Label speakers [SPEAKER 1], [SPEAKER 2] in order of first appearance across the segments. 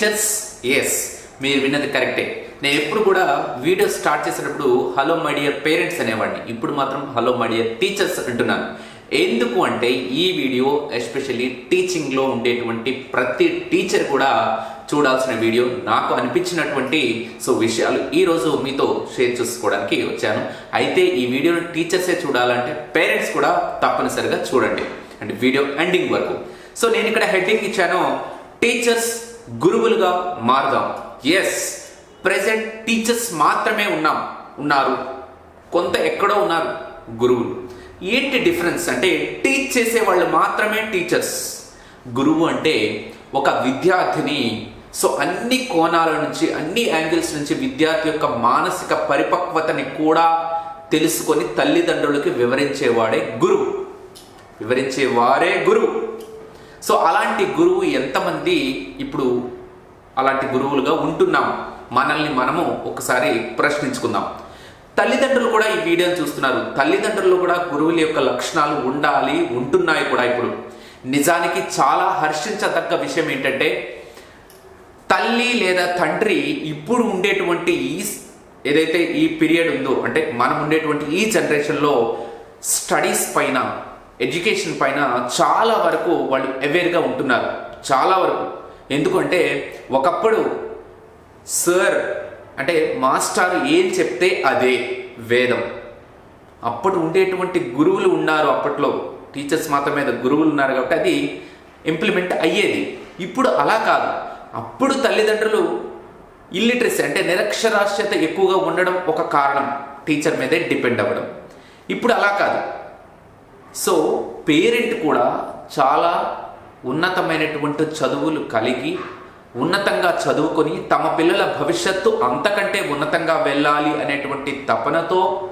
[SPEAKER 1] Teachers yes మీరు విన్నది కరెక్టే నేను ఎప్పుడు కూడా వీడియో స్టార్ట్ చేసేటప్పుడు హలో మై డియర్ పేరెంట్స్ అనేవాడిని. ఇప్పుడు మాత్రం హలో మై డియర్ టీచర్స్ అంటున్నాను. ఎందుకు అంటే ఈ వీడియో ఎస్పెషల్లీ టీచింగ్లో ఉండేటువంటి ప్రతి టీచర్ కూడా చూడాల్సిన వీడియో నాకు అనిపించినటువంటి సో విషయాలు ఈ రోజు మీతో షేర్ చేసుకోవడానికి వచ్చాను. అయితే ఈ వీడియోను టీచర్సే చూడాలంటే పేరెంట్స్ కూడా తప్పనిసరిగా చూడండి. అంటే వీడియో ఎండింగ్ వరకు. సో నేను ఇక్కడ హెడ్డింగ్ ఇచ్చాను టీచర్స్ గురువులుగా మారుదాం. ఎస్ ప్రజెంట్ టీచర్స్ మాత్రమే ఉన్నాం. ఉన్నారు. కొంత ఎక్కడో ఉన్నారు గురువులు. ఏంటి డిఫరెన్స్ అంటే టీచ్ చేసే వాళ్ళు మాత్రమే టీచర్స్ గురువు అంటే ఒక విద్యార్థిని సో అన్ని కోణాల నుంచి అన్ని యాంగిల్స్ నుంచి విద్యార్థి యొక్క మానసిక పరిపక్వతని కూడా తెలుసుకొని తల్లిదండ్రులకి వివరించేవాడే గురువు. వివరించేవారే గురువు. సో అలాంటి గురువు ఎంతమంది ఇప్పుడు అలాంటి గురువులుగా ఉంటున్నాం? మనల్ని మనము ఒకసారి ప్రశ్నించుకుందాం. తల్లిదండ్రులు కూడా ఈ వీడియోని చూస్తున్నారు. తల్లిదండ్రులు కూడా గురువుల యొక్క లక్షణాలు ఉండాలి ఉంటున్నాయి కూడా ఇప్పుడు. నిజానికి చాలా హర్షించదగ్గ విషయం ఏంటంటే తల్లి లేదా తండ్రి ఇప్పుడు ఉండేటువంటి ఈ ఏదైతే ఈ పీరియడ్ ఉందో అంటే మనం ఉండేటువంటి ఈ జనరేషన్లో స్టడీస్ పైన ఎడ్యుకేషన్ పైన చాలా వరకు వాళ్ళు అవేర్గా ఉంటున్నారు. చాలా వరకు. ఎందుకంటే ఒకప్పుడు సార్ అంటే మాస్టర్ ఏం చెప్తే అదే వేదం. అప్పుడు ఉండేటువంటి గురువులు ఉన్నారు అప్పట్లో. టీచర్స్ మాత్రమే గురువులు ఉన్నారు కాబట్టి అది ఇంప్లిమెంట్ అయ్యేది. ఇప్పుడు అలా కాదు. అప్పుడు తల్లిదండ్రులు ఇల్లిటరసీ అంటే నిరక్షరాస్యత ఎక్కువగా ఉండడం ఒక కారణం. టీచర్ మీదే డిపెండ్ అవ్వడం. ఇప్పుడు అలా కాదు. సో పేరెంట్ కూడా చాలా ఉన్నతమైనటువంటి చదువులు కలిగి ఉన్నతంగా చదువుకొని తమ పిల్లల భవిష్యత్తు అంతకంటే ఉన్నతంగా వెళ్ళాలి అనేటువంటి తపనతో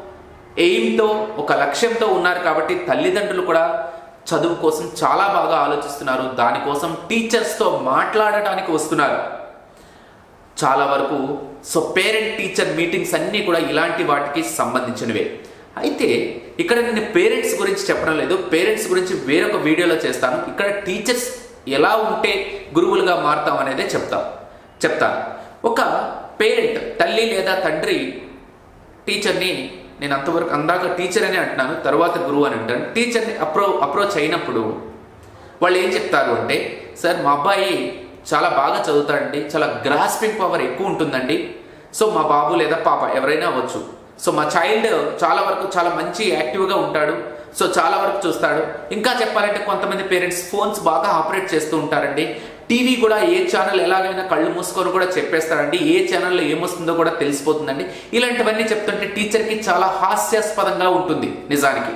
[SPEAKER 1] ఎయిమ్తో ఒక లక్ష్యంతో ఉన్నారు కాబట్టి తల్లిదండ్రులు కూడా చదువు కోసం చాలా బాగా ఆలోచిస్తున్నారు. దానికోసం టీచర్స్తో మాట్లాడటానికి వస్తున్నారు. చాలా వరకు సో పేరెంట్ టీచర్ మీటింగ్స్ అన్నీ కూడా ఇలాంటి వాటికి సంబంధించినవే. అయితే ఇక్కడ నేను పేరెంట్స్ గురించి చెప్పడం లేదు. పేరెంట్స్ గురించి వేరొక వీడియోలో చేస్తాను. ఇక్కడ టీచర్స్ ఎలా ఉంటే గురువులుగా మారుతాం అనేదే చెప్తాం. చెప్తాను. ఒక పేరెంట్ తల్లి లేదా తండ్రి టీచర్ని నేను అంతవరకు అందాక టీచర్ అని అంటున్నాను తర్వాత గురువు అని అంటాను. టీచర్ని అప్రో అప్రోచ్ అయినప్పుడు వాళ్ళు ఏం చెప్తారు అంటే సార్ మా అబ్బాయి చాలా బాగా చదువుతాడండి చాలా గ్రాస్పింగ్ పవర్ ఎక్కువ ఉంటుందండి. సో మా బాబు లేదా పాప ఎవరైనా అవ్వచ్చు. సో మా చైల్డ్ చాలా వరకు చాలా మంచి యాక్టివ్గా ఉంటాడు. సో చాలా వరకు చూస్తాడు. ఇంకా చెప్పాలంటే కొంతమంది పేరెంట్స్ ఫోన్స్ బాగా ఆపరేట్ చేస్తూ ఉంటారండి. టీవీ కూడా ఏ ఛానల్ ఎలాగైనా కళ్ళు మూసుకొని కూడా చెప్పేస్తారండి. ఏ ఛానల్లో ఏమొస్తుందో కూడా తెలిసిపోతుందండి. ఇలాంటివన్నీ చెప్తుంటే టీచర్కి చాలా హాస్యాస్పదంగా ఉంటుంది. నిజానికి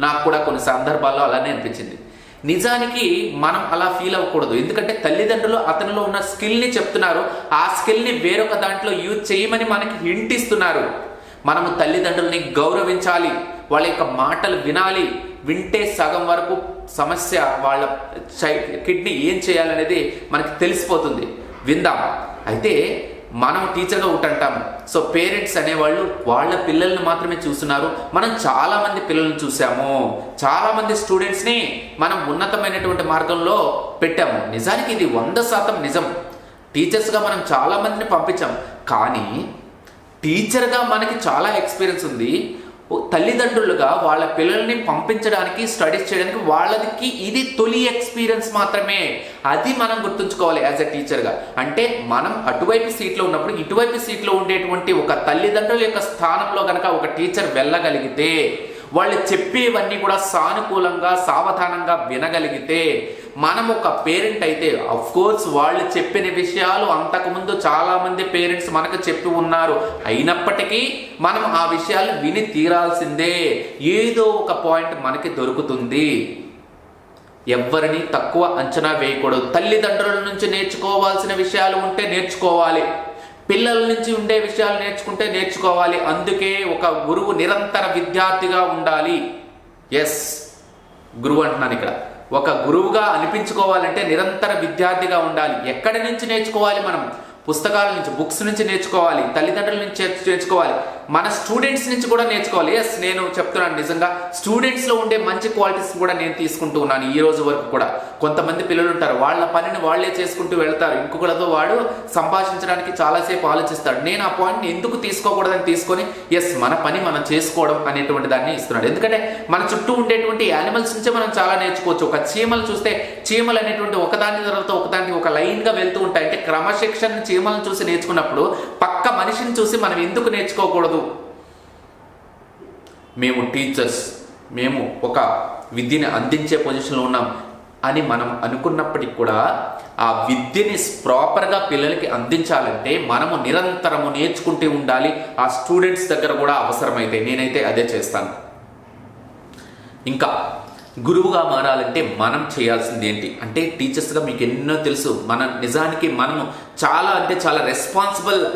[SPEAKER 1] నాకు కూడా కొన్ని సందర్భాల్లో అలానే అనిపించింది. నిజానికి మనం అలా ఫీల్ అవ్వకూడదు. ఎందుకంటే తల్లిదండ్రులు అతనిలో ఉన్న స్కిల్ని చెప్తున్నారు. ఆ స్కిల్ని వేరొక దాంట్లో యూజ్ చేయమని మనకి హింట్ ఇస్తున్నారు. మనము తల్లిదండ్రుల్ని గౌరవించాలి వాళ్ళ యొక్క మాటలు వినాలి వింటే సగం వరకు సమస్య వాళ్ళ కిడ్నీ ఏం చేయాలనేది మనకి తెలిసిపోతుంది. విందాం. అయితే మనం టీచర్గా ఉంటుంటాము సో పేరెంట్స్ అనేవాళ్ళు వాళ్ళ పిల్లల్ని మాత్రమే చూస్తున్నారు. మనం చాలామంది పిల్లల్ని చూసాము చాలామంది స్టూడెంట్స్ని మనం ఉన్నతమైనటువంటి మార్గంలో పెట్టాము. నిజానికి ఇది వంద శాతం నిజం. టీచర్స్గా మనం చాలా మందిని పంపించాం. కానీ టీచర్గా మనకి చాలా ఎక్స్పీరియన్స్ ఉంది. తల్లిదండ్రులుగా వాళ్ళ పిల్లల్ని పంపించడానికి స్టడీస్ చేయడానికి వాళ్ళకి ఇది తొలి ఎక్స్పీరియన్స్ మాత్రమే. అది మనం గుర్తుంచుకోవాలి యాజ్ ఎ టీచర్గా అంటే మనం అటువైపు సీట్లో ఉన్నప్పుడు ఇటువైపు సీట్లో ఉండేటువంటి ఒక తల్లిదండ్రుల యొక్క స్థానంలో కనుక ఒక టీచర్ వెళ్ళగలిగితే వాళ్ళు చెప్పేవన్నీ కూడా సానుకూలంగా సావధానంగా వినగలిగితే మనం ఒక పేరెంట్ అయితే అఫ్ కోర్స్ వాళ్ళు చెప్పిన విషయాలు అంతకుముందు చాలామంది పేరెంట్స్ మనకు చెప్పి ఉన్నారు. అయినప్పటికీ మనం ఆ విషయాలు విని తీరాల్సిందే. ఏదో ఒక పాయింట్ మనకి దొరుకుతుంది. ఎవరిని తక్కువ అంచనా వేయకూడదు. తల్లిదండ్రుల నుంచి నేర్చుకోవాల్సిన విషయాలు ఉంటే నేర్చుకోవాలి. పిల్లల నుంచి ఉండే విషయాలు నేర్చుకుంటే నేర్చుకోవాలి. అందుకే ఒక గురువు నిరంతర విద్యార్థిగా ఉండాలి. ఎస్ గురువు అంటున్నాను ఇక్కడ. ఒక గురువుగా అనిపించుకోవాలంటే నిరంతర విద్యార్థిగా ఉండాలి. ఎక్కడి నుంచి నేర్చుకోవాలి మనం? పుస్తకాల నుంచి బుక్స్ నుంచి నేర్చుకోవాలి. తల్లిదండ్రుల నుంచి నేర్చు- నేర్చుకోవాలి. మన స్టూడెంట్స్ నుంచి కూడా నేర్చుకోవాలి. ఎస్ నేను చెప్తున్నాను నిజంగా. స్టూడెంట్స్లో ఉండే మంచి క్వాలిటీస్ కూడా నేను తీసుకుంటూ ఉన్నాను ఈ రోజు వరకు కూడా. కొంతమంది పిల్లలు ఉంటారు. వాళ్ళ పనిని వాళ్ళే చేసుకుంటూ వెళ్తారు. ఇంకొకరితో వాడు సంభాషించడానికి చాలాసేపు ఆలోచిస్తాడు. నేను ఆ పాయింట్ని ఎందుకు తీసుకోకూడదని తీసుకొని ఎస్ మన పని మనం చేసుకోవడం అనేటువంటి దాన్ని ఇస్తున్నాడు. ఎందుకంటే మన చుట్టూ ఉండేటువంటి యానిమల్స్ నుంచే మనం చాలా నేర్చుకోవచ్చు. ఒక చీమలు చూస్తే చీమలు అనేటువంటి ఒకదాని తర్వాత ఒకదానికి ఒక లైన్గా వెళ్తూ ఉంటాయి. అంటే క్రమశిక్షణ చీమలను చూసి నేర్చుకున్నప్పుడు పక్క మనిషిని చూసి మనం ఎందుకు నేర్చుకోకూడదు? మేము టీచర్స్ మేము ఒక విద్యని అందించే పొజిషన్లో ఉన్నాం అని మనం అనుకున్నప్పటికి కూడా ఆ విద్యని ప్రాపర్గా పిల్లలకి అందించాలంటే మనము నిరంతరము నేర్చుకుంటూ ఉండాలి. ఆ స్టూడెంట్స్ దగ్గర కూడా అవసరమైతే నేనైతే అదే చేస్తాను. ఇంకా గురువుగా మారాలంటే మనం చేయాల్సింది ఏంటి? అంటే టీచర్స్గా మీకు ఎన్నో తెలుసు. మన నిజానికి మనము చాలా అంటే చాలా రెస్పాన్సిబుల్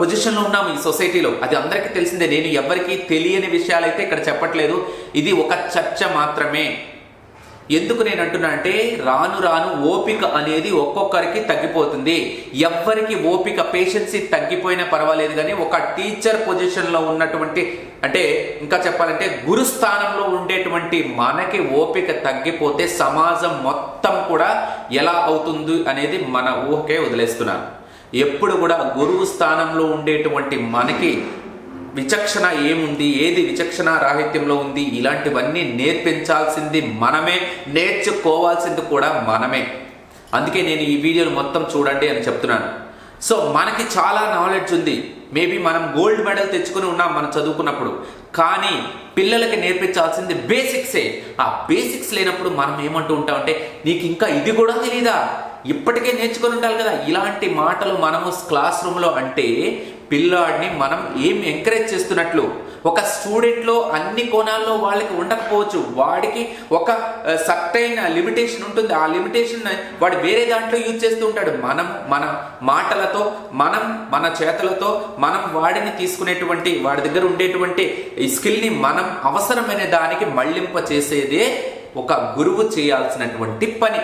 [SPEAKER 1] పొజిషన్లో ఉన్నాము ఈ సొసైటీలో అది అందరికీ తెలిసిందే. నేను ఎవరికి తెలియని విషయాలు అయితే ఇక్కడ చెప్పట్లేదు. ఇది ఒక చర్చ మాత్రమే. ఎందుకు నేను అంటున్నా అంటే రాను రాను ఓపిక అనేది ఒక్కొక్కరికి తగ్గిపోతుంది. ఎవ్వరికి ఓపిక పేషెన్సీ తగ్గిపోయినా పర్వాలేదు కానీ ఒక టీచర్ పొజిషన్లో ఉన్నటువంటి అంటే ఇంకా చెప్పాలంటే గురుస్థానంలో ఉండేటువంటి మనకి ఓపిక తగ్గిపోతే సమాజం మొత్తం కూడా ఎలా అవుతుంది అనేది మన ఊహకే వదిలేస్తున్నాను. ఎప్పుడు కూడా గురువు స్థానంలో ఉండేటువంటి మనకి విచక్షణ ఏముంది? ఏది విచక్షణ రాహిత్యంలో ఉంది? ఇలాంటివన్నీ నేర్పించాల్సింది మనమే నేర్చుకోవాల్సింది కూడా మనమే. అందుకే నేను ఈ వీడియోని మొత్తం చూడండి అని చెప్తున్నాను. సో మనకి చాలా నాలెడ్జ్ ఉంది. మేబీ మనం గోల్డ్ మెడల్ తెచ్చుకుని ఉన్నాం మనం చదువుకున్నప్పుడు. కానీ పిల్లలకి నేర్పించాల్సింది బేసిక్సే ఆ బేసిక్స్ లేనప్పుడు మనం ఏమంటూ ఉంటామంటే నీకు ఇంకా ఇది కూడా తెలీదా? ఇప్పటికే నేర్చుకొని ఉండాలి కదా. ఇలాంటి మాటలు మనము క్లాస్ రూమ్లో అంటే పిల్లాడిని మనం ఏం ఎంకరేజ్ చేస్తున్నట్లు? ఒక స్టూడెంట్లో అన్ని కోణాల్లో వాళ్ళకి ఉండకపోవచ్చు. వాడికి ఒక సర్టైన్ లిమిటేషన్ ఉంటుంది. ఆ లిమిటేషన్ వాడు వేరే దాంట్లో యూజ్ చేస్తూ ఉంటాడు. మనం మన మాటలతో మనం మన చేతలతో మనం వాడిని తీసుకునేటువంటి వాడి దగ్గర ఉండేటువంటి ఈ స్కిల్ని మనం అవసరమైన దానికి మళ్ళింప చేసేదే ఒక గురువు చేయాల్సినటువంటి పని.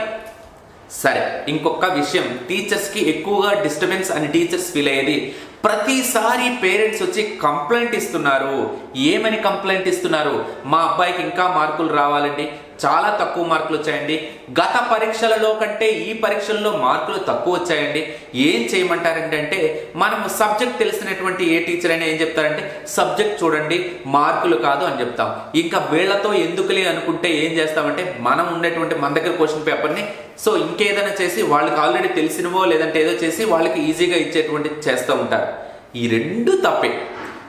[SPEAKER 1] సరే ఇంకొక విషయం. టీచర్స్కి ఎక్కువగా డిస్టర్బెన్స్ అని టీచర్స్ ఫీల్ అయ్యేది ప్రతిసారి పేరెంట్స్ వచ్చి కంప్లైంట్ ఇస్తున్నారు. ఏమని కంప్లైంట్ ఇస్తున్నారు? మా అబ్బాయికి ఇంకా మార్కులు రావాలండి. చాలా తక్కువ మార్కులు వచ్చాయండి. గత పరీక్షలలో కంటే ఈ పరీక్షల్లో మార్కులు తక్కువ వచ్చాయండి. ఏం చేయమంటారంటే అంటే మనము సబ్జెక్ట్ తెలిసినటువంటి ఏ టీచర్ అయినా ఏం చెప్తారంటే సబ్జెక్ట్ చూడండి మార్కులు కాదు అని చెప్తాం. ఇంకా వీళ్ళతో ఎందుకులే అనుకుంటే ఏం చేస్తామంటే మనం ఉండేటువంటి మన దగ్గర క్వశ్చన్ పేపర్ని సో ఇంకేదైనా చేసి వాళ్ళకి ఆల్రెడీ తెలిసినవో లేదంటే ఏదో చేసి వాళ్ళకి ఈజీగా ఇచ్చేటువంటి చేస్తూ ఉంటారు. ఈ రెండు తప్పే.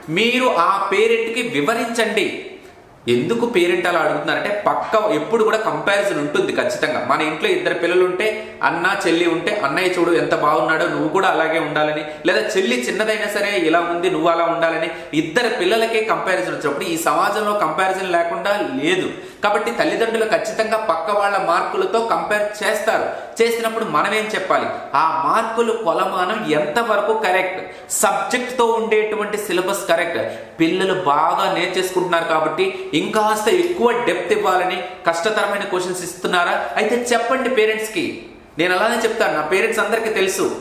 [SPEAKER 1] మీరు ఆ పేరెంట్కి వివరించండి. ఎందుకు పేరెంట్ అలా అడుగుతున్నారంటే పక్క ఎప్పుడు కూడా కంపారిజన్ ఉంటుంది ఖచ్చితంగా. మన ఇంట్లో ఇద్దరు పిల్లలు ఉంటే అన్న చెల్లి ఉంటే అన్నయ్య చూడు ఎంత బాగున్నాడో నువ్వు కూడా అలాగే ఉండాలని లేదా చెల్లి చిన్నదైనా సరే ఇలా ఉంది నువ్వు అలా ఉండాలని ఇద్దరు పిల్లలకే కంపారిజన్ వచ్చినప్పుడు ఈ సమాజంలో కంపారిజన్ లేకుండా లేదు. కాబట్టి తల్లిదండ్రులు ఖచ్చితంగా పక్క వాళ్ళ మార్కులతో కంపేర్ చేస్తారు. చేసినప్పుడు మనం ఏం చెప్పాలి? ఆ మార్కులు కొలమానం ఎంతవరకు కరెక్ట్? సబ్జెక్ట్తో ఉండేటువంటి సిలబస్ కరెక్ట్. పిల్లలు బాగా నేర్చేసుకుంటున్నారు కాబట్టి ఇంకాస్త ఎక్కువ డెప్త్ ఇవ్వాలని కష్టతరమైన క్వశ్చన్స్ ఇస్తున్నారా? అయితే చెప్పండి పేరెంట్స్కి. నేను అలానే చెప్తాను నా పేరెంట్స్ అందరికీ తెలుసు.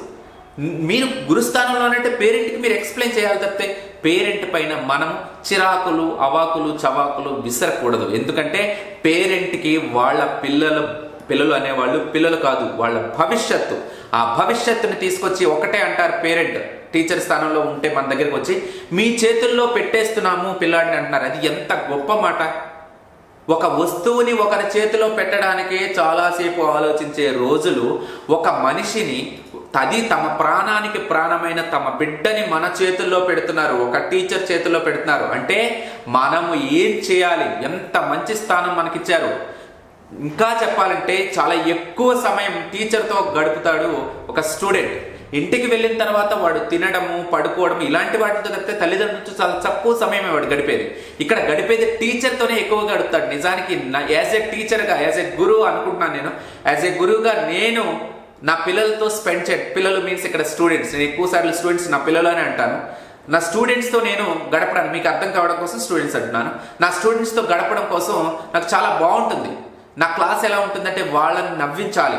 [SPEAKER 1] మీరు గురుస్థానంలోనంటే పేరెంట్కి మీరు ఎక్స్ప్లెయిన్ చేయాలి తప్పితే పేరెంట్ పైన మనం చిరాకులు అవాకులు చవాకులు విసరకూడదు. ఎందుకంటే పేరెంట్కి వాళ్ళ పిల్లలు పిల్లలు అనేవాళ్ళు పిల్లలు కాదు వాళ్ళ భవిష్యత్తు. ఆ భవిష్యత్తుని తీసుకొచ్చి ఒకటే అంటారు పేరెంట్. టీచర్ స్థానంలో ఉంటే మన దగ్గరికి వచ్చి మీ చేతుల్లో పెట్టేస్తున్నాము పిల్లాడిని అంటున్నారు. అది ఎంత గొప్ప మాట. ఒక వస్తువుని ఒకరి చేతిలో పెట్టడానికే చాలాసేపు ఆలోచించే రోజులు ఒక మనిషిని అది తమ ప్రాణానికి ప్రాణమైన తమ బిడ్డని మన చేతుల్లో పెడుతున్నారు ఒక టీచర్ చేతుల్లో పెడుతున్నారు. అంటే మనము ఏం చేయాలి? ఎంత మంచి స్థానం మనకిచ్చారు? ఇంకా చెప్పాలంటే చాలా ఎక్కువ సమయం టీచర్తో గడుపుతాడు ఒక స్టూడెంట్. ఇంటికి వెళ్ళిన తర్వాత వాడు తినడము పడుకోవడం ఇలాంటి వాటితో గడిపితే తల్లిదండ్రులతో చాలా తక్కువ సమయమే వాడు గడిపేది. ఇక్కడ గడిపేది టీచర్తోనే ఎక్కువ గడుపుతాడు. నిజానికి యాజ్ ఏ టీచర్గా యాజ్ ఏ గురువు అనుకుంటున్నాను నేను. యాజ్ ఏ గురువుగా నేను నా పిల్లలతో స్పెండ్ చే పిల్లలు మీన్స్ ఇక్కడ స్టూడెంట్స్. నేను ఎక్కువ సార్లు స్టూడెంట్స్ నా పిల్లలు అని అంటాను. నా స్టూడెంట్స్తో నేను గడపడానికి మీకు అర్థం కావడం కోసం స్టూడెంట్స్ అంటున్నాను. నా స్టూడెంట్స్తో గడపడం కోసం నాకు చాలా బాగుంటుంది. నా క్లాస్ ఎలా ఉంటుందంటే వాళ్ళని నవ్వించాలి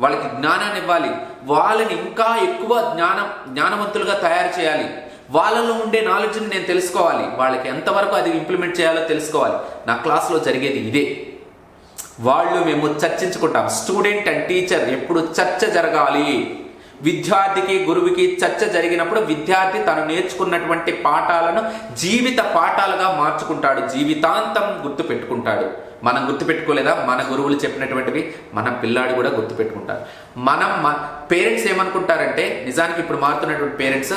[SPEAKER 1] వాళ్ళకి జ్ఞానాన్ని ఇవ్వాలి వాళ్ళని ఇంకా ఎక్కువ జ్ఞానం జ్ఞానవంతులుగా తయారు చేయాలి. వాళ్ళలో ఉండే నాలెడ్జ్ని నేను తెలుసుకోవాలి. వాళ్ళకి ఎంతవరకు అది ఇంప్లిమెంట్ చేయాలో తెలుసుకోవాలి. నా క్లాస్లో జరిగేది ఇదే. వాళ్ళు మేము చర్చించుకుంటాం. స్టూడెంట్ అండ్ టీచర్ ఎప్పుడు చర్చ జరగాలి. విద్యార్థికి గురువుకి చర్చ జరిగినప్పుడు విద్యార్థి తను నేర్చుకున్నటువంటి పాఠాలను జీవిత పాఠాలుగా మార్చుకుంటాడు. జీవితాంతం గుర్తు పెట్టుకుంటాడు మనం గుర్తుపెట్టుకోలేదా? మన గురువులు చెప్పినటువంటివి మన పిల్లాడు కూడా గుర్తుపెట్టుకుంటారు. మనం మనం పేరెంట్స్ ఏమనుకుంటారంటే నిజానికి ఇప్పుడు మారుతున్నటువంటి పేరెంట్స్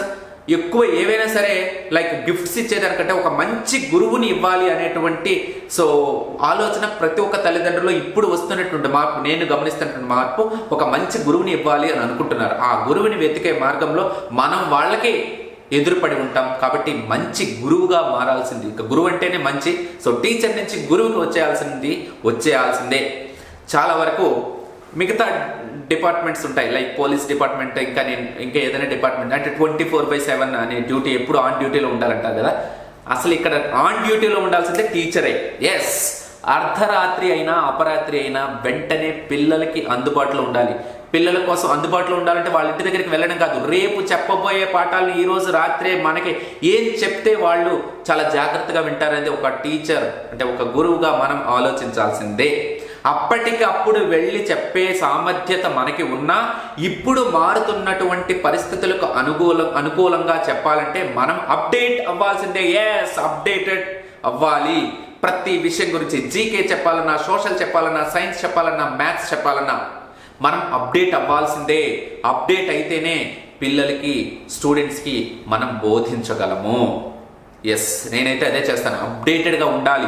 [SPEAKER 1] ఎక్కువ ఏవైనా సరే లైక్ గిఫ్ట్స్ ఇచ్చేదానికంటే ఒక మంచి గురువుని ఇవ్వాలి అనేటువంటి సో ఆలోచన ప్రతి ఒక్క తల్లిదండ్రులు ఇప్పుడు వస్తున్నటువంటి మార్పు నేను గమనిస్తున్నటువంటి మార్పు ఒక మంచి గురువుని ఇవ్వాలి అని అనుకుంటున్నారు. ఆ గురువుని వెతికే మార్గంలో మనం వాళ్ళకి ఎదురుపడి ఉంటాం. కాబట్టి మంచి గురువుగా మారాల్సింది. ఇక గురువు అంటేనే మంచి. సో టీచర్ నుంచి గురువుకి వచ్చేయాల్సింది వచ్చేయాల్సిందే. చాలా వరకు మిగతా డిపార్ట్మెంట్స్ ఉంటాయి. లైక్ పోలీస్ డిపార్ట్మెంట్ ఇంకా నేను ఇంకా ఏదైనా డిపార్ట్మెంట్. అంటే ట్వంటీ ఫోర్ బై సెవెన్ అనే డ్యూటీ ఎప్పుడు ఆన్ డ్యూటీలో ఉండాలంటారు కదా? అసలు ఇక్కడ ఆన్ డ్యూటీలో ఉండాల్సిందే టీచరే. ఎస్ అర్ధరాత్రి అయినా అపరాత్రి అయినా వెంటనే పిల్లలకి అందుబాటులో ఉండాలి. పిల్లల కోసం అందుబాటులో ఉండాలంటే వాళ్ళ ఇంటి దగ్గరికి వెళ్ళడం కాదు. రేపు చెప్పబోయే పాఠాలను ఈరోజు రాత్రే మనకి ఏం చెప్తే వాళ్ళు చాలా జాగ్రత్తగా వింటారనేది ఒక టీచర్ అంటే ఒక గురువుగా మనం ఆలోచించాల్సిందే. అప్పటికి అప్పుడు వెళ్ళి చెప్పే సామర్థ్యత మనకి ఉన్నా ఇప్పుడు మారుతున్నటువంటి పరిస్థితులకు అనుకూలం అనుకూలంగా చెప్పాలంటే మనం అప్డేట్ అవ్వాల్సిందే. ఎస్ అప్డేటెడ్ అవ్వాలి. ప్రతి విషయం గురించి జీకే చెప్పాలన్నా సోషల్ చెప్పాలన్నా సైన్స్ చెప్పాలన్నా మ్యాథ్స్ చెప్పాలన్నా మనం అప్డేట్ అవ్వాల్సిందే. అప్డేట్ అయితేనే పిల్లలకి స్టూడెంట్స్కి మనం బోధించగలము. ఎస్ నేనైతే అదే చేస్తాను. అప్డేటెడ్గా ఉండాలి.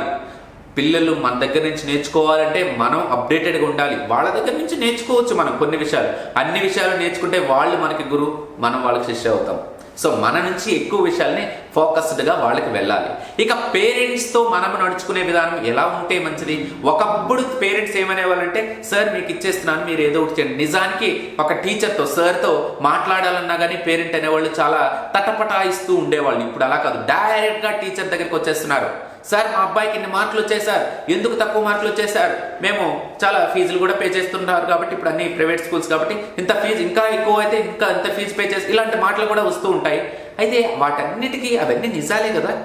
[SPEAKER 1] పిల్లలు మన దగ్గర నుంచి నేర్చుకోవాలంటే మనం అప్డేటెడ్గా ఉండాలి. వాళ్ళ దగ్గర నుంచి నేర్చుకోవచ్చు మనం కొన్ని విషయాలు. అన్ని విషయాలు నేర్చుకుంటే వాళ్ళు మనకి గురువు మనం వాళ్ళకి శిష్య అవుతాం. సో మన నుంచి ఎక్కువ విషయాల్ని ఫోకస్డ్గా వాళ్ళకి వెళ్ళాలి. ఇక పేరెంట్స్తో మనము నడుచుకునే విధానం ఎలా ఉంటే మంచిది? ఒకప్పుడు పేరెంట్స్ ఏమనేవాళ్ళంటే సార్ మీకు ఇచ్చేస్తున్నాను మీరు ఏదో ఒకటి చేయండి. నిజానికి ఒక టీచర్తో సార్తో మాట్లాడాలన్నా కానీ పేరెంట్ అనేవాళ్ళు చాలా తటపటాయిస్తూ ఉండేవాళ్ళు. ఇప్పుడు అలా కాదు. డైరెక్ట్గా టీచర్ దగ్గరికి వచ్చేస్తున్నారు. సార్ మా అబ్బాయికి ఇన్ని మార్కులు సార్. ఎందుకు తక్కువ మార్కులు వచ్చేసారు మేము చాలా ఫీజులు కూడా పే చేస్తుంటారు కాబట్టి ఇప్పుడు అన్ని ప్రైవేట్ స్కూల్స్ కాబట్టి ఇంత ఫీజు ఇంకా ఎక్కువ అయితే ఇంకా ఇంత ఫీజు పే చేసి ఇలాంటి మాటలు కూడా వస్తూ ఉంటాయి. అయితే వాటన్నిటికీ అవన్నీ నిజాలే కదా?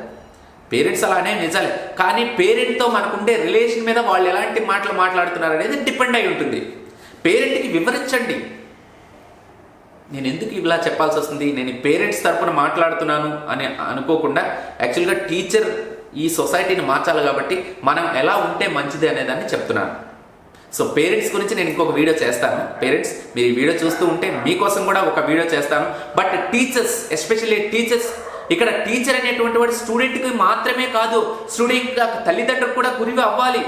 [SPEAKER 1] పేరెంట్స్ అలానే నిజాలే. కానీ పేరెంట్తో మనకుండే రిలేషన్ మీద వాళ్ళు ఎలాంటి మాటలు మాట్లాడుతున్నారు అనేది డిపెండ్ అయి ఉంటుంది. పేరెంట్కి వివరించండి. నేను ఎందుకు ఇలా చెప్పాల్సి వస్తుంది? నేను పేరెంట్స్ తరపున మాట్లాడుతున్నాను అని అనుకోకుండా యాక్చువల్గా టీచర్ ఈ సొసైటీని మార్చాలి కాబట్టి మనం ఎలా ఉంటే మంచిది అనేదాన్ని చెప్తున్నాను. సో పేరెంట్స్ గురించి నేను ఇంకొక వీడియో చేస్తాను. పేరెంట్స్ మీరు ఈ వీడియో చూస్తూ ఉంటే మీకోసం కూడా ఒక వీడియో చేస్తాను. బట్ టీచర్స్ ఎస్పెషల్లీ టీచర్స్ ఇక్కడ టీచర్ అనేటువంటి వాడు స్టూడెంట్కి మాత్రమే కాదు స్టూడెంట్ తల్లిదండ్రులు కూడా గురివి అవ్వాలి.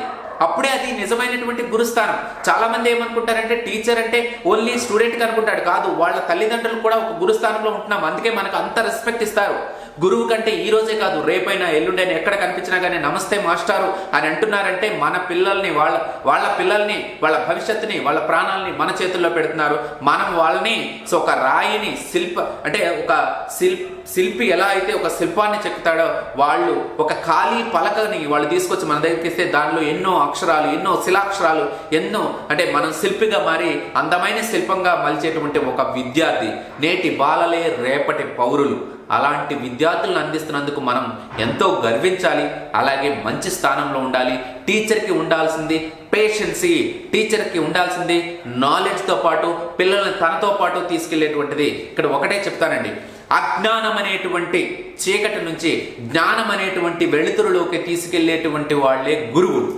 [SPEAKER 1] అప్పుడే అది నిజమైనటువంటి గురుస్థానం. చాలా మంది ఏమనుకుంటారంటే టీచర్ అంటే ఓన్లీ స్టూడెంట్కి అనుకుంటాడు కాదు వాళ్ళ తల్లిదండ్రులు కూడా ఒక గురుస్థానంలో ఉంటున్నాం. అందుకే మనకు అంత రెస్పెక్ట్ ఇస్తారు. గురువు కంటే ఈ రోజే కాదు రేపైనా ఎల్లుండైనా ఎక్కడ కనిపించినా కానీ నమస్తే మాస్టారు అని అంటున్నారంటే మన పిల్లల్ని వాళ్ళ వాళ్ళ పిల్లల్ని వాళ్ళ భవిష్యత్తుని వాళ్ళ ప్రాణాలని మన చేతుల్లో పెడుతున్నారు. మనం వాళ్ళని సో ఒక రాయిని శిల్ప అంటే ఒక శిల్ప శిల్పి ఎలా అయితే ఒక శిల్పాన్ని చెక్కుతాడో వాళ్ళు ఒక ఖాళీ పలకని వాళ్ళు తీసుకొచ్చి మన దగ్గరికి ఇస్తే దానిలో ఎన్నో అక్షరాలు ఎన్నో శిలాక్షరాలు ఎన్నో అంటే మనం శిల్పిగా మారి అందమైన శిల్పంగా మలిచేటువంటి ఒక విద్యార్థి నేటి బాలలే రేపటి పౌరులు. అలాంటి విద్యార్థులను అందిస్తున్నందుకు మనం ఎంతో గర్వించాలి. అలాగే మంచి స్థానంలో ఉండాలి. టీచర్కి ఉండాల్సింది పేషెన్సీ టీచర్కి ఉండాల్సింది నాలెడ్జ్తో పాటు పిల్లల్ని తనతో పాటు తీసుకెళ్ళేటువంటిది. ఇక్కడ ఒకటే చెప్తానండి. అజ్ఞానం అనేటువంటి చీకటి నుంచి జ్ఞానం అనేటువంటి వెలుతురులోకి తీసుకెళ్ళేటువంటి వాళ్ళే గురువులు.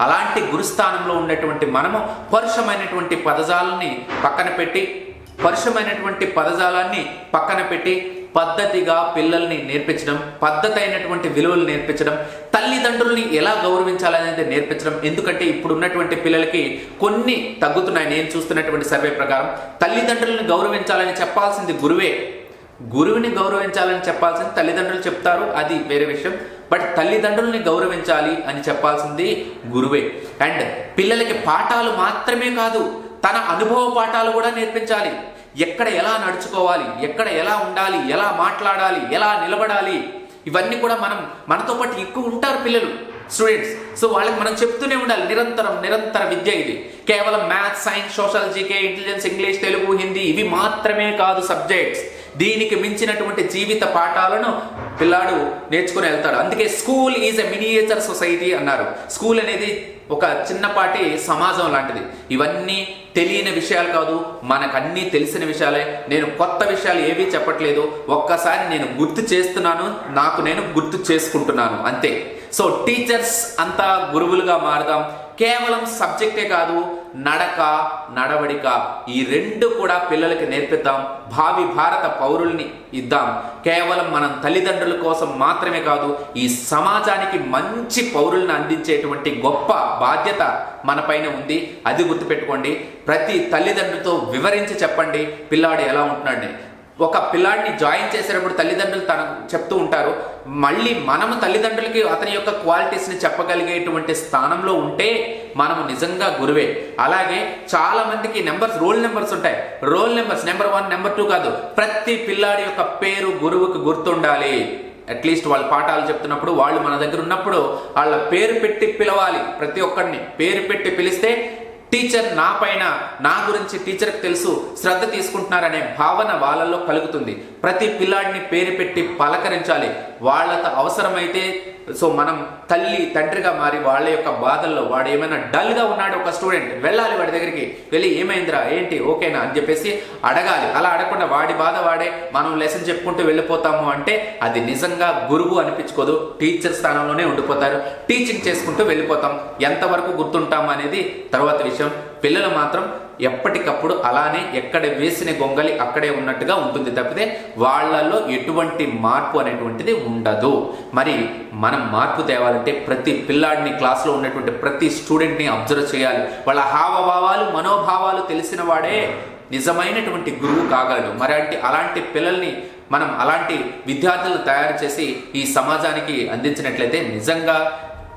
[SPEAKER 1] అలాంటి గురుస్థానంలో ఉన్నటువంటి మనము పరుషమైనటువంటి పదజాలని పక్కన పెట్టి పరుషమైనటువంటి పదజాలాన్ని పక్కన పెట్టి పద్ధతిగా పిల్లల్ని నేర్పించడం పద్ధతి అయినటువంటి విలువలు నేర్పించడం తల్లిదండ్రుల్ని ఎలా గౌరవించాలనేది నేర్పించడం. ఎందుకంటే ఇప్పుడు ఉన్నటువంటి పిల్లలకి కొన్ని తగ్గుతున్నాయి. నేను చూస్తున్నటువంటి సర్వే ప్రకారం తల్లిదండ్రుల్ని గౌరవించాలని చెప్పాల్సింది గురువే. గురువుని గౌరవించాలని చెప్పాల్సింది తల్లిదండ్రులు చెప్తారు. అది వేరే విషయం. బట్ తల్లిదండ్రుల్ని గౌరవించాలి అని చెప్పాల్సింది గురువే. అండ్ పిల్లలకి పాఠాలు మాత్రమే కాదు తన అనుభవ పాఠాలు కూడా నేర్పించాలి. ఎక్కడ ఎలా నడుచుకోవాలి ఎక్కడ ఎలా ఉండాలి ఎలా మాట్లాడాలి ఎలా నిలబడాలి ఇవన్నీ కూడా మనం మనతో పాటు ఎక్కువ ఉంటారు పిల్లలు స్టూడెంట్స్ సో వాళ్ళకి మనం చెప్తూనే ఉండాలి నిరంతరం నిరంతర విద్య ఇది. కేవలం maths science social GK intelligence English Telugu Hindi ఇవి మాత్రమే కాదు సబ్జెక్ట్స్ దీనికి మించినటువంటి జీవిత పాఠాలను పిల్లాడు నేర్చుకుని వెళ్తాడు. అందుకే school is a miniature society అన్నారు. స్కూల్ అనేది ఒక చిన్నపాటి సమాజం లాంటిది. ఇవన్నీ తెలియని విషయాలు కాదు మనకన్నీ తెలిసిన విషయాలే. నేను కొత్త విషయాలు ఏవీ చెప్పట్లేదు. ఒక్కసారి నేను గుర్తు చేస్తున్నాను నాకు నేను గుర్తు చేసుకుంటున్నాను అంతే. సో టీచర్స్ అంతా గురువులుగా మారదాం. కేవలం సబ్జెక్టే కాదు నడక నడవడిక ఈ రెండు కూడా పిల్లలకి నేర్పిద్దాం. భావి భారత పౌరుల్ని ఇద్దాం. కేవలం మనం తల్లిదండ్రుల కోసం మాత్రమే కాదు ఈ సమాజానికి మంచి పౌరుల్ని అందించేటువంటి గొప్ప బాధ్యత మనపైన ఉంది. అది గుర్తుపెట్టుకోండి. ప్రతి తల్లిదండ్రులతో వివరించి చెప్పండి. పిల్లాడు ఎలా ఉంటున్నాడని ఒక పిల్లాడిని జాయిన్ చేసేటప్పుడు తల్లిదండ్రులు తన చెప్తూ ఉంటారు మళ్ళీ మనము తల్లిదండ్రులకి అతని యొక్క క్వాలిటీస్ని చెప్పగలిగేటువంటి స్థానంలో ఉంటే మనము నిజంగా గురువే. అలాగే చాలా మందికి నెంబర్స్ రోల్ నెంబర్స్ ఉంటాయి. Roll numbers number one number two కాదు ప్రతి పిల్లాడి యొక్క పేరు గురువుకి గుర్తుండాలి. అట్లీస్ట్ వాళ్ళు పాఠాలు చెప్తున్నప్పుడు వాళ్ళు మన దగ్గర ఉన్నప్పుడు వాళ్ళ పేరు పెట్టి పిలవాలి ప్రతి ఒక్కరిని పేరు పెట్టి పిలిస్తే టీచర్ నా పైన నా గురించి టీచర్కి తెలుసు శ్రద్ధ తీసుకుంటున్నారనే భావన వాళ్ళల్లో కలుగుతుంది. ప్రతి పిల్లాడిని పేరు పెట్టి పలకరించాలి. వాళ్ళతో అవసరమైతే సో మనం తల్లి తండ్రిగా మారి వాళ్ళ యొక్క బాధల్లో వాడు ఏమైనా డల్గా ఉన్నాడు ఒక స్టూడెంట్ వెళ్ళాలి వాడి దగ్గరికి వెళ్ళి ఏమైందిరా ఏంటి ఓకేనా అని చెప్పేసి అడగాలి. అలా అడగకుండా వాడి బాధ వాడే మనం లెసన్ చెప్పుకుంటూ వెళ్ళిపోతాము అంటే అది నిజంగా గురువు అనిపించుకోదు. టీచర్ స్థానంలోనే ఉండిపోతారు. టీచింగ్ చేసుకుంటూ వెళ్ళిపోతాం. ఎంతవరకు గుర్తుంటాము అనేది తర్వాత విషయం. పిల్లలు మాత్రం ఎప్పటికప్పుడు అలానే ఎక్కడ వేసిన గొంగలి అక్కడే ఉన్నట్టుగా ఉంటుంది తప్పితే వాళ్ళల్లో ఎటువంటి మార్పు అనేటువంటిది ఉండదు. మరి మనం మార్పు తేవాలంటే ప్రతి పిల్లాడిని క్లాస్లో ఉన్నటువంటి ప్రతి స్టూడెంట్ని అబ్జర్వ్ చేయాలి. వాళ్ళ హావభావాలు మనోభావాలు తెలిసిన వాడే నిజమైనటువంటి గురువు కాగలడు. మరి అంటే అలాంటి పిల్లల్ని మనం అలాంటి విద్యార్థులను తయారు చేసి ఈ సమాజానికి అందించినట్లయితే నిజంగా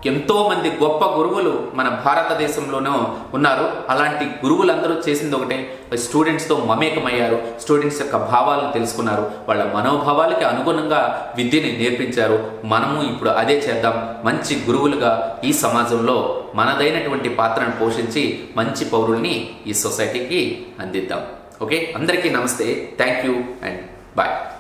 [SPEAKER 1] ఎంతోమంది గొప్ప గురువులు మన భారతదేశంలోనూ ఉన్నారు. అలాంటి గురువులందరూ చేసింది ఒకటే స్టూడెంట్స్తో మమేకమయ్యారు. స్టూడెంట్స్ యొక్క భావాలను తెలుసుకున్నారు. వాళ్ళ మనోభావాలకి అనుగుణంగా విద్యని నేర్పించారు. మనము ఇప్పుడు అదే చేద్దాం. మంచి గురువులుగా ఈ సమాజంలో మనదైనటువంటి పాత్రను పోషించి మంచి పౌరుల్ని ఈ సొసైటీకి అందిద్దాం. ఓకే? అందరికీ నమస్తే. Thank you and bye.